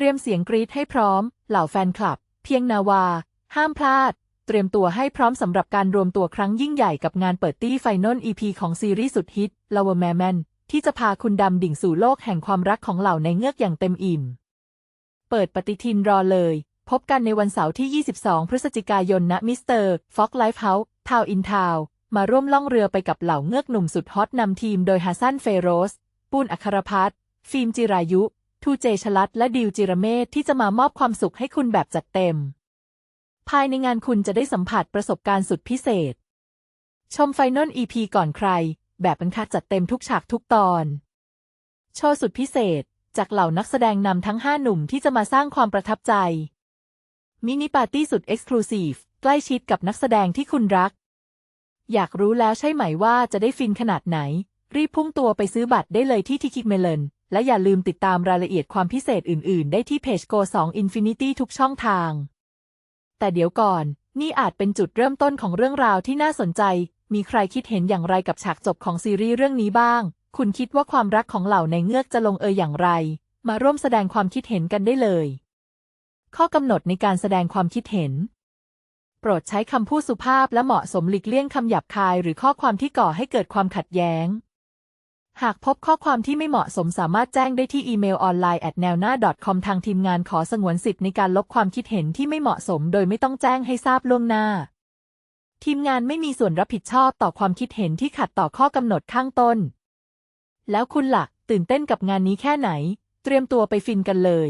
เตรียมเสียงกรีดให้พร้อม เหล่าแฟนคลับ เพียงนาวา ห้ามพลาด เตรียมตัวให้พร้อมสำหรับการรวมตัวครั้งยิ่งใหญ่กับงานเปิดตี้ไฟนอล EP ของซีรีส์สุดฮิต Lover m a m a n ที่จะพาคุณดำดิ่งสู่โลกแห่งความรักของเหล่าในเงือกอย่างเต็มอิ่ม เปิดปฏิทินรอเลย พบกันในวันเสาร์ที่ 22 พฤศจิกายนณมิสเตอร์ฟ็อกไลฟ์เฮาส์ทาวอินทาวมาร่วมล่องเรือไปกับเหล่าเงือกหนุ่มสุดฮอตนำทีมโดยฮัสซันเฟโรส ปูนอัครพัฒน์ฟิล์มจิรายุ ทูเจชลัดและดิวจิรเมธที่จะมามอบความสุขให้คุณแบบจัดเต็ม ภายในงานคุณจะได้สัมผัสประสบการณ์สุดพิเศษ ชมไฟนอล EP ก่อนใคร แบบบรรคัดจัดเต็มทุกฉากทุกตอน โชว์สุดพิเศษ จากเหล่านักแสดงนำทั้ง5หนุ่มที่จะมาสร้างความประทับใจ มินิปาร์ตี้สุดเอ็กซ์คลูซีฟใกล้ชิดกับนักแสดงที่คุณรัก อยากรู้แล้วใช่ไหมว่าจะได้ฟินขนาดไหน รีบพุ่งตัวไปซื้อบัตรได้เลยที่ทิคิกเมลน และอย่าลืมติดตามรายละเอียดความพิเศษอื่น ๆ ได้ที่เพจ Go 2 Infinity ทุกช่องทาง แต่เดี๋ยวก่อน นี่อาจเป็นจุดเริ่มต้นของเรื่องราวที่น่าสนใจ มีใครคิดเห็นอย่างไรกับฉากจบของซีรีส์เรื่องนี้บ้าง คุณคิดว่าความรักของเหล่าในเงือกจะลงเอยอย่างไร มาร่วมแสดงความคิดเห็นกันได้เลย ข้อกำหนดในการแสดงความคิดเห็น โปรดใช้คำพูดสุภาพและเหมาะสมหลีกเลี่ยงคำหยาบคาย หรือข้อความที่ก่อให้เกิดความขัดแย้ง หากพบข้อความที่ไม่เหมาะสมสามารถแจ้งได้ที่อีเมลออนไลน์ at n a w n a com ทางทีมงานขอสงวนสิทธิ์ในการลบความคิดเห็นที่ไม่เหมาะสม โดยไม่ต้องแจ้งให้ทราบล่วงหน้า ทีมงานไม่มีส่วนรับผิดชอบต่อความคิดเห็นที่ขัดต่อข้อกำหนดข้างต้น แล้วคุณล่ะ ตื่นเต้นกับงานนี้แค่ไหน เตรียมตัวไปฟินกันเลย